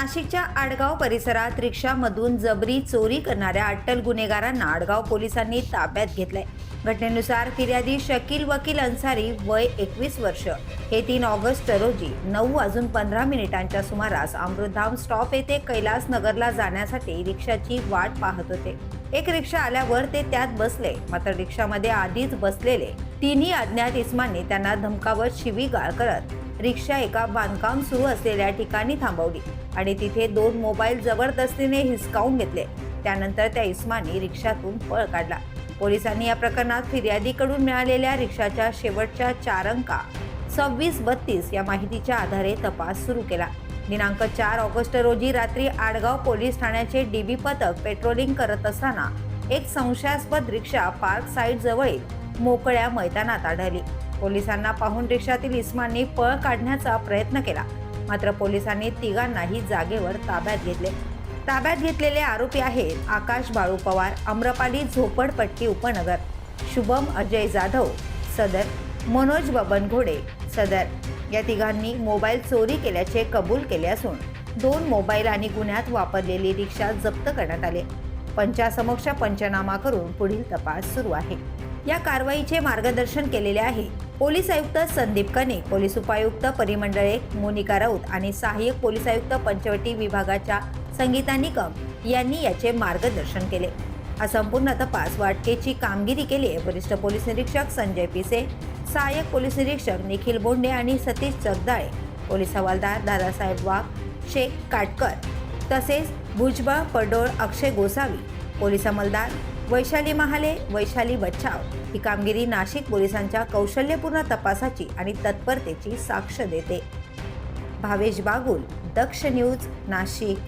नाशिकच्या आडगाव परिसरात रिक्षामधून जबरी चोरी करणाऱ्या अट्टल गुन्हेगारांना आडगाव पोलिसांनी ताब्यात घेतलंय. घटनेनुसार फिर्यादी शकील वकील अन्सारी वय एकवीस वर्ष. हे तीन ऑगस्ट रोजी नऊ वाजून पंधरा मिनिटांच्या सुमारास अमृतधाम स्टॉप येथे कैलास नगरला जाण्यासाठी रिक्षाची वाट पाहत होते. एक रिक्षा आल्यावर ते त्यात बसले. मात्र रिक्षामध्ये आधीच बसलेले तिन्ही अज्ञात इसमांनी त्यांना धमकावत शिवीगाळ करत रिक्षा एका बांधकाम सुरू असलेल्या ठिकाणी थांबवली आणि तिथे दोन मोबाईल जबरदस्तीने हिसकावून घेतले. त्यानंतर त्या इस्मानी रिक्षातून पळ काढला. पोलिसांनी या प्रकरणात फिर्यादीकडून मिळालेल्या रिक्षाच्या शेवटच्या चार अंका सव्वीस बत्तीस या माहितीच्या आधारे तपास सुरू केला. दिनांक चार ऑगस्ट रोजी रात्री आडगाव पोलीस ठाण्याचे डीबी पथक पेट्रोलिंग करत असताना एक संशयास्पद रिक्षा पार्क साईड जवळील मोकळ्या मैदानात आढळली. पोलिसांना पाहून रिक्षातील इस्मांनी पळ काढण्याचा प्रयत्न केला. मात्र पोलिसांनी तिघांनाही जागेवर ताब्यात घेतले. ताब्यात घेतलेले आरोपी आहेत आकाश बाळू पवार अम्रपाली झोपडपट्टी उपनगर शुभम अजय जाधव सदर मनोज बबन घोडे सदर या तिघांनी मोबाईल चोरी केल्याचे कबूल केले असून दोन मोबाईल आणि गुन्ह्यात वापरलेली रिक्षा जप्त करण्यात आले. पंचासमक्ष पंचनामा करून पुढील तपास सुरू आहे. या कारवाईचे मार्गदर्शन केलेले आहे पोलीस आयुक्त संदीप कने पोलीस उपायुक्त परिमंडळे मोनिका राऊत आणि सहाय्यक पोलीस आयुक्त पंचवटी विभागाच्या संगीता निकम यांनी याचे मार्गदर्शन केले. हा संपूर्ण तपास वाटकेची कामगिरी केली आहे वरिष्ठ पोलीस निरीक्षक संजय पिसे सहाय्यक पोलीस निरीक्षक निखिल बोंडे आणि सतीश जगदाळे पोलीस हवालदार दादासाहेब वाघ शेख काटकर तसेच भुजबळ पडोळ अक्षय गोसावी पोलीस अंमलदार वैशाली महाले वैशाली बच्छाव. ही कामगिरी नाशिक पोलिसांच्या कौशल्यपूर्ण तपासाची आणि तत्परतेची साक्ष देते. भावेश बागुल दक्ष न्यूज नाशिक.